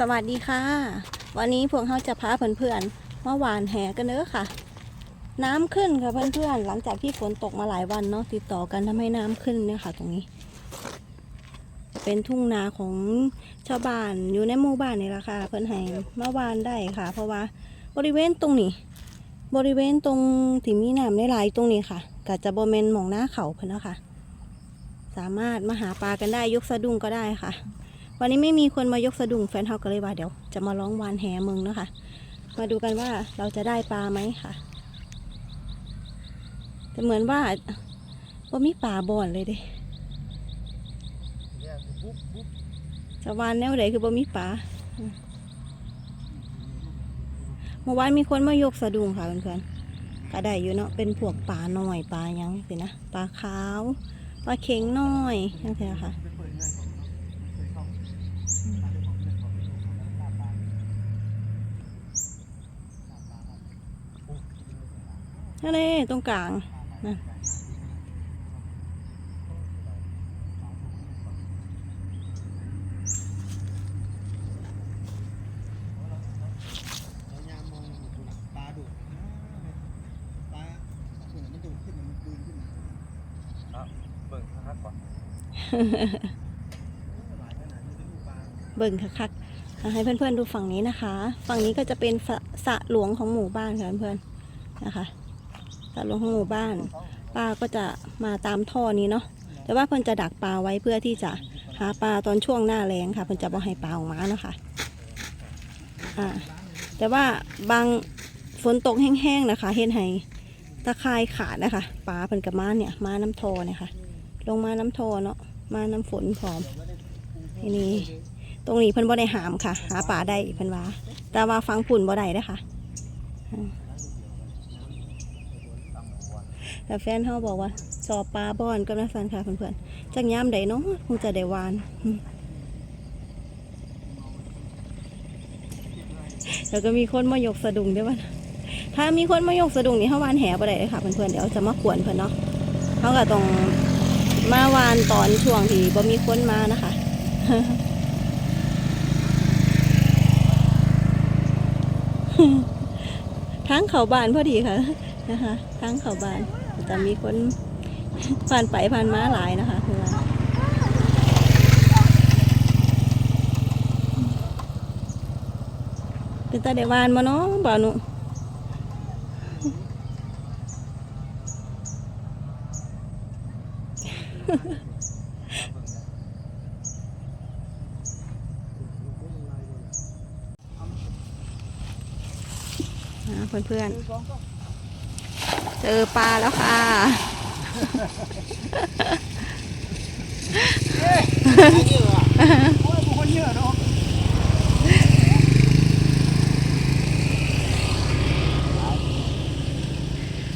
สวัสดีค่ะ วันนี้พวกเราจะพาเพื่อนๆมาหวานแหกันเด้อค่ะ น้ำขึ้นค่ะเพื่อนๆหลังจากที่ฝนตกมาหลายวันเนาะติดต่อกันทำให้น้ำขึ้นเนี่ยค่ะ ตรงนี้ เป็นทุ่งนาของชาวบ้านอยู่ในหมู่บ้านนี่แหละค่ะ เพื่อนให้มาหวานได้ค่ะ เพราะว่าบริเวณตรงนี้ บริเวณตรงที่มีน้ำหลายๆตรงนี้ค่ะก็จะบริเวณหมองหน้าเขาเพื่อนเนาะค่ะ สามารถมาหาปลากันได้ยกสะดุ้งก็ได้ค่ะ วันนี้ไม่มีคนมายกสะดุ้งแฟนเฮาก็เลยว่าเดี๋ยวจะมาร้องวานแหมึงเนาะคะมาดูกันว่าเราจะได้ปลาไหมค่ะ แต่เหมือนว่าว่ามีปลาบ่อนเลยเด้จะวานแนวไหนคือบ่มีปลาเมื่อวานมีคนมายกสะดุ้งค่ะเพื่อนๆก็ได้อยู่เนาะเป็นพวกปลาหน่อยปลายังสินะปลาขาวปลาเข็งน้อยนั่นสิค่ะ นั่นเลยตรงกลางนั่นเบิ่งคักๆให้เพื่อนๆดูฝั่งนี้นะคะ ฝั่งนี้ก็จะเป็นสระสระหลวงของหมู่บ้านค่ะเพื่อนๆนะคะ สระหลงของหมู่บ้าน ปลาก็จะมาตามท่อนี้เนาะแต่ว่าเพิ่นจะดักปลาไว้เพื่อที่จะหาปลาตอนช่วงหน้าแรงค่ะเพิ่นจะบ่ให้ปลาออกมาเนาะค่ะอ่าแต่ว่าบางฝนตกแห้งๆนะคะเห็นให้ตะคร่ขาดนะคะปลาเพิ่นกับมาเนี่ยมาน้ำทอเนี่ยค่ะ ลงมาน้ำทอเนาะมาน้ำฝนพร้อมทีนี้ตรงนี้เพิ่นบ่ได้หามค่ะ หาปลาได้เพิ่นว่า แต่ว่าฟังปุ่นบ่ได้เด้อค่ะ แต่แฟนเขาบอกว่าสอบปลาบอนกับนักสันค่ะเพื่อนๆจักยามใดเนาะคงจะได้วานแล้วก็มีคนมายกสะดุ้งด้วยว่าถ้ามีคนมายกสะดุ้งนี่เขาวานแหบ่ได้เลยค่ะเพื่อนๆเดี๋ยวจะมาขวนเพื่อนเนาะเขาก็ต้องมาวานตอนช่วงที่บ่มีคนมานะคะทั้งเขาบานพอดีค่ะนะคะทั้งเขาบาน จะมีคนผ่านไปผ่านมาหลายนะคะคือว่าเป็นตาเดวานมาเนาะบ่าวหนุอ่าเพื่อนๆ เจอปลาแล้วค่ะ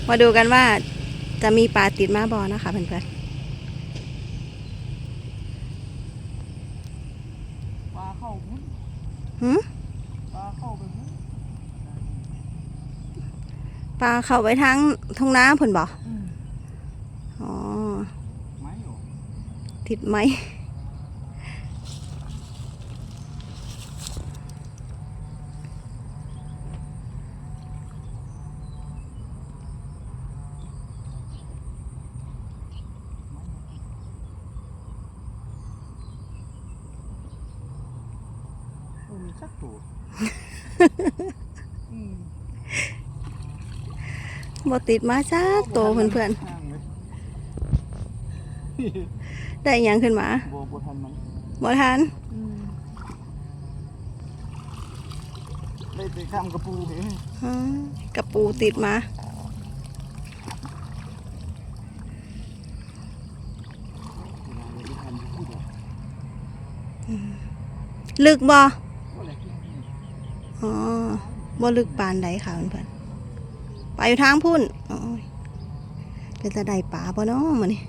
มาดูกันว่าจะมีปลาติดมาบอนะคะเพื่อนๆลาเข้าหุ้น ๆหืม ปลาเข้าไปหุ้น ปลาเข้าไปทางทุ่งน้ำเพื่นบอกอ๋อไม้อยู่ติดไหมเออมีสักตัวอืม บ่ติดมาจ้าโตวเพื่อนห่างเลยๆได้หยังขึ้นมาบัวบัวทันมันบ่ทันอืมได้ไปข้ามกระปูเห็นอ๋อกระปูติดมาลึกบ่อ๋อบ่ลึกปานใดค่ะเพื่อนๆ ไปอยู่ทางพุ่นเป็นตะไดป่าบ่เนาะมื้อนี้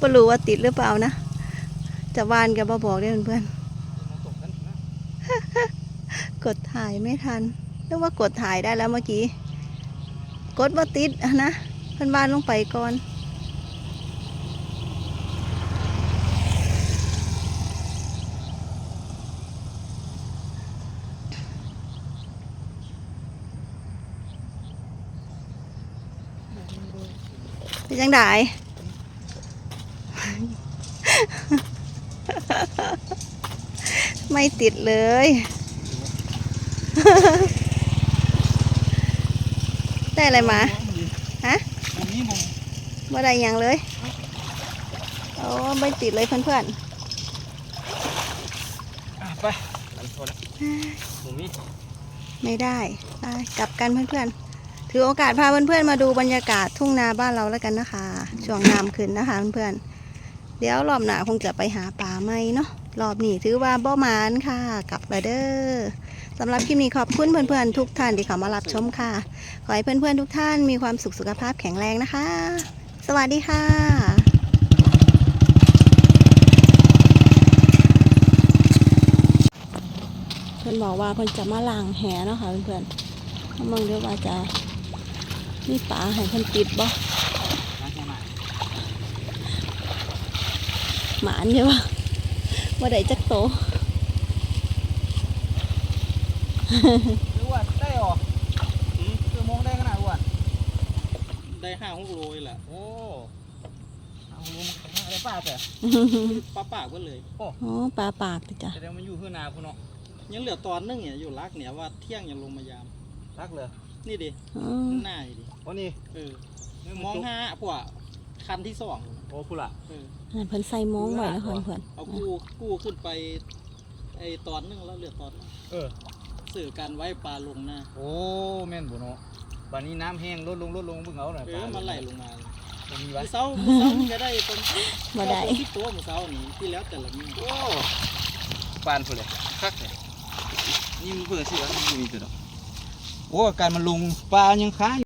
บ่รู้ว่าติดหรือเปล่านะจะวานกับบ่บอกได้เพื่อนๆกดถ่ายไม่ทันนึกว่ากดถ่ายได้แล้วเมื่อกี้ กดว่าติดนะเพื่อนบ้านลงไปก่อน เป็นยังไงไม่ติดเลย ได้อะไรมา ฮะมันนี่มองว่าได้หยังเลย โอ้ไม่ติดเลยเพื่อนอะไปอันโทษนะหมูมีๆไม่ได้ ไป กลับกันเพื่อนๆ ถือโอกาสพาเพื่อนๆมาดูบรรยากาศทุ่งนาบ้านเราแล้วกันนะคะ ช่วงน้ำขึ้นนะคะเพื่อนๆเดี๋ยวรอบหน้าคงจะไปหาปลาไหมเนาะรอบนี้ถือว่าบ่หมานค่ะกลับแล้วเด้อสำหรับคลิปนี้ขอบคุณเพื่อนๆทุกท่านที่เข้ามารับชมค่ะ ขอให้เพื่อนๆทุกท่านมีความสุขสุขภาพแข็งแรงนะคะ สวัสดีค่ะเพื่อนบอกว่าเพื่อนจะมาล้างแหเนาะค่ะเพื่อนๆเขามองเดียวว่าจะ มีปลาให้เพื่อนติดบ่ร้านแค่ไหนหมานเยอะบ่ว่าได้จักโตหรือว่าได้หรออืมคือมองได้ขนาดอ้วนได้ห้าหกโลเลยแหละโอ้เอาลุงมาได้ป้าแต่ปลาปากก็เลยอ๋อปลาปากติจ้ะแสดงมันอยู่พื้นนาคุณเนาะยังเหลือตอนนึงเนี่ยอยู่รักเนี่ยว่าเที่ยงยังลงมายามรักเลยนี่ดิอ๋อหน้าอยู่ดิ โอ้นี่เออมองห้าพวกคันที่สองโอ้คุณล่ะเอออ่าเพิ่นใส่โมงไว้แล้วค่ะเพื่อนเอากู้กู้ขึ้นไป ไอตอนนึงแล้วเหลือตอนนึงเออ สื่อการไว้ปลาลงหน้าโอ้แม่นบ่เนาะบัดนี้น้ำแห้งลดลงลดลงเบิ่งเอาหน่อยเออมันไหลลงมาบ่มีมืวะอเช้ามือเช้ามันจะได้เป็นบ่ได้ที่ตัวมือเช้านี่ที่แล้วแต่ละมือโอ้ปานพุ่นเลยคักเลยนี่มันเพื่อสิว่ามันมีตัวดอกโอ้อาการมันลงปลายังค้า